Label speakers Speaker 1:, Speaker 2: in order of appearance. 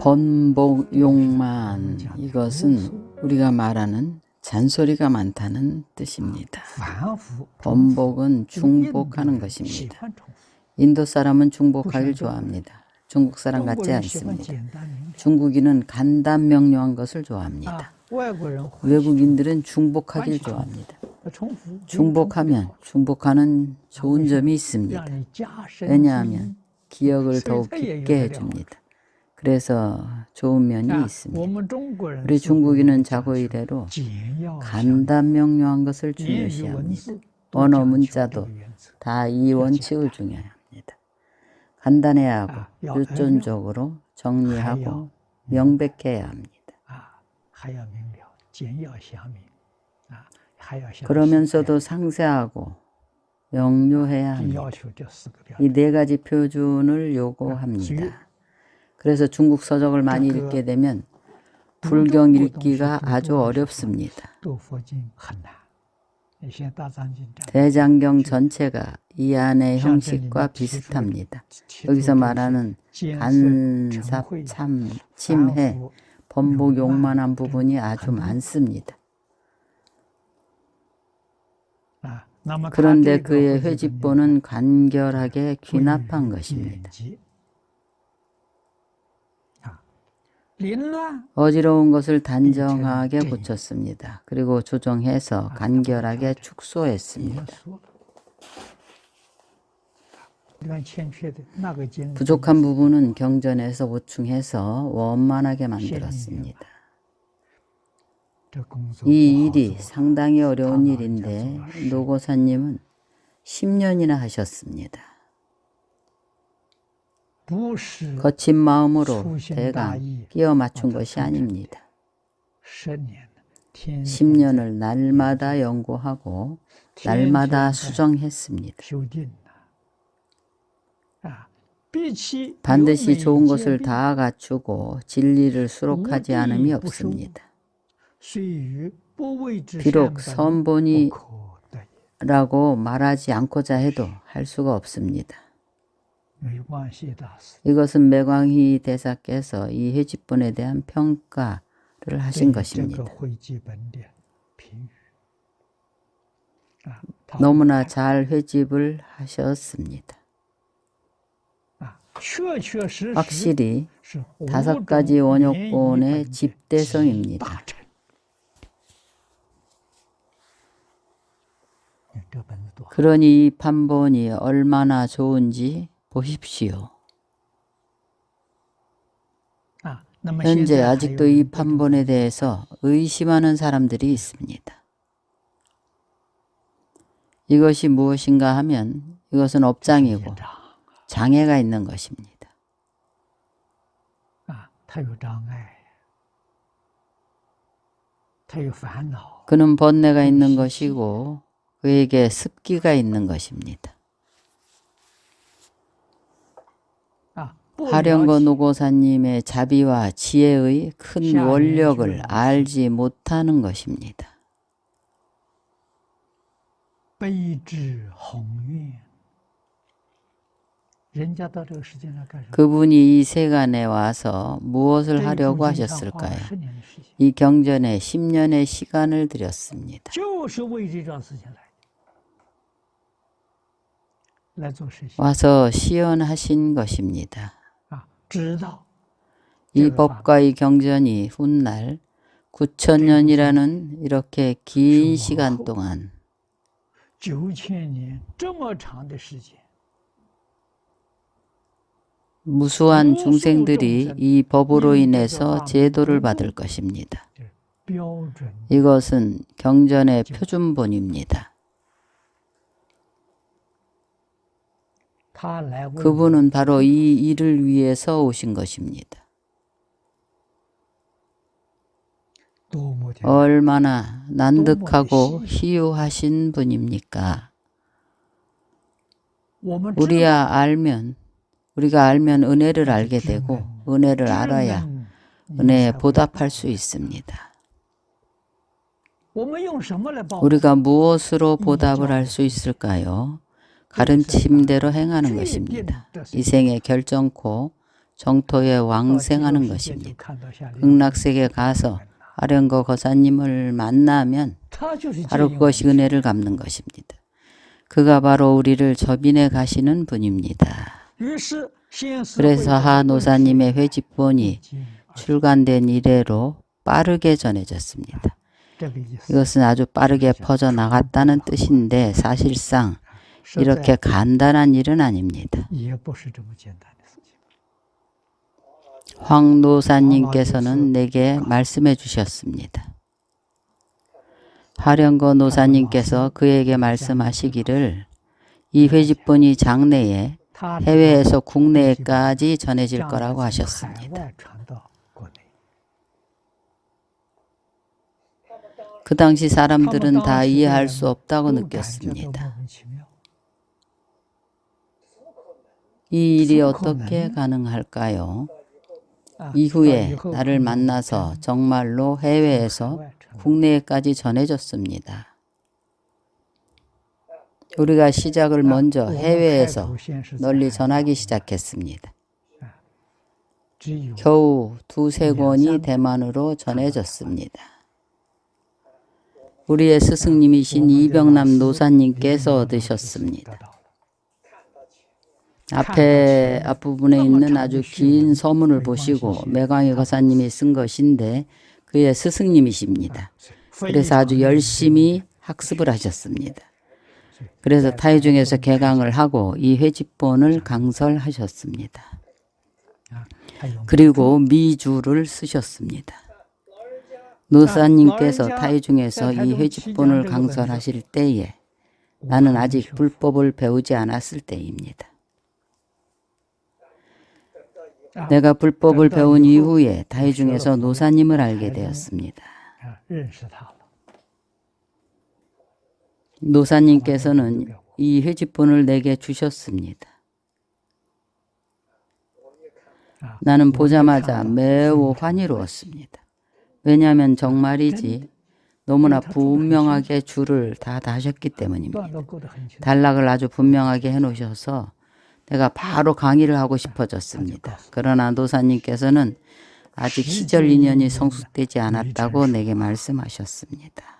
Speaker 1: 번복 욕만 이것은 우리가 말하는 잔소리가 많다는 뜻입니다. 번복은 중복하는 것입니다. 인도 사람은 중복하길 좋아합니다. 중국 사람 같지 않습니다. 중국인은 간단 명료한 것을 좋아합니다. 외국인들은 중복하길 좋아합니다. 중복하면 중복하는 좋은 점이 있습니다. 왜냐하면 기억을 더욱 깊게 해줍니다. 그래서 좋은 면이 있습니다. 우리 중국인은 자고 이래로 간단 명료한 것을 중요시합니다. 언어 문자도 다 이 원칙을 중요합니다. 간단해야 하고 일존적으로 정리하고 명백해야 합니다. 그러면서도 상세하고 영유해야 합니다. 이 네 가지 표준을 요구합니다. 그래서 중국 서적을 많이 읽게 되면 불경 읽기가 아주 어렵습니다. 대장경 전체가 이 안의 형식과 비슷합니다. 여기서 말하는 간삽, 참, 침해, 번복, 욕만한 부분이 아주 많습니다. 그런데 그의 회집본은 간결하게 귀납한 것입니다. 어지러운 것을 단정하게 고쳤습니다. 그리고 조정해서 간결하게 축소했습니다. 부족한 부분은 경전에서 보충해서 원만하게 만들었습니다. 이 일이 상당히 어려운 일인데 노고사님은 10년이나 하셨습니다. 거친 마음으로 대강 끼어 맞춘 것이 아닙니다. 10년을 날마다 연구하고 날마다 수정했습니다. 반드시 좋은 것을 다 갖추고 진리를 수록하지 않음이 없습니다. 비록 선본이라고 말하지 않고자 해도 할 수가 없습니다. 이것은 매광희 대사께서 이 회집본에 대한 평가를 하신 것입니다. 너무나 잘 회집을 하셨습니다. 확실히 다섯 가지 원효권의 집대성입니다. 그러니 이 판본이 얼마나 좋은지 보십시오. 현재 아직도 이 판본에 대해서 의심하는 사람들이 있습니다. 이것이 무엇인가 하면 이것은 업장이고 장애가 있는 것입니다. 그는 번뇌가 있는 것이고 그에게 습기가 있는 것입니다. 하령거 노고사님의 자비와 지혜의 큰 원력을 알지 못하는 것입니다. 그분이 이 세간에 와서 무엇을 하려고 하셨을까요? 이 경전에 1년의 시간을 들였습니다. 와서 시연하신 것입니다.
Speaker 2: 啊，知道
Speaker 1: 이
Speaker 2: 제가
Speaker 1: 법과 이 경전이 훗날 9천년이라는 이렇게 긴 시간 동안
Speaker 2: 九千年这么长的时间，
Speaker 1: 무수한 중생들이 이 법으로 인해서 제도를 받을 것입니다.
Speaker 2: 就是标准
Speaker 1: 이것은 경전의 표준본입니다. 그분은 바로 이 일을 위해서 오신 것입니다. 얼마나 난득하고 희유하신 분입니까? 우리야 알면 우리가 알면 은혜를 알게 되고 은혜를 알아야 은혜에 보답할 수 있습니다. 우리가 무엇으로 보답을 할 수 있을까요? 가르침대로 행하는 것입니다. 이 생에 결정코 정토에 왕생하는 것입니다. 극락세계 가서 아령거 거사님을 만나면 바로 그것이 은혜를 갚는 것입니다. 그가 바로 우리를 접인해 가시는 분입니다. 그래서 하 노사님의 회집본이 출간된 이래로 빠르게 전해졌습니다. 이것은 아주 빠르게 퍼져나갔다는 뜻인데 사실상 이렇게 간단한 일은 아닙니다. 황노사님께서는 내게 말씀해 주셨습니다. 하령거 노사님께서 그에게 말씀하시기를 이 회집본이 장래에 해외에서 국내에까지 전해질 거라고 하셨습니다. 그 당시 사람들은 다 이해할 수 없다고 느꼈습니다. 이 일이 어떻게 가능할까요? 이후에 나를 만나서 정말로 해외에서 국내까지 전해졌습니다. 우리가 시작을 먼저 해외에서 널리 전하기 시작했습니다. 겨우 두세 권이 대만으로 전해졌습니다. 우리의 스승님이신 이병남 노사님께서 얻으셨습니다. 앞에 앞부분에 있는 아주 긴 서문을 보시고 매광의 거사님이 쓴 것인데 그의 스승님이십니다. 그래서 아주 열심히 학습을 하셨습니다. 그래서 타이중에서 개강을 하고 이 회집본을 강설하셨습니다. 그리고 미주를 쓰셨습니다. 노사님께서 타이중에서 이 회집본을 강설하실 때에 나는 아직 불법을 배우지 않았을 때입니다. 내가 불법을 배운 이후에 다이 중에서 노사님을 알게 되었습니다. 노사님께서는 이 회집본을 내게 주셨습니다. 나는 보자마자 매우 환희로웠습니다. 왜냐하면 정말이지 너무나 분명하게 줄을 다 다셨기 때문입니다. 단락을 아주 분명하게 해놓으셔서 내가 바로 강의를 하고 싶어졌습니다. 그러나 노사님께서는 아직 시절 인연이 성숙되지 않았다고 내게 말씀하셨습니다.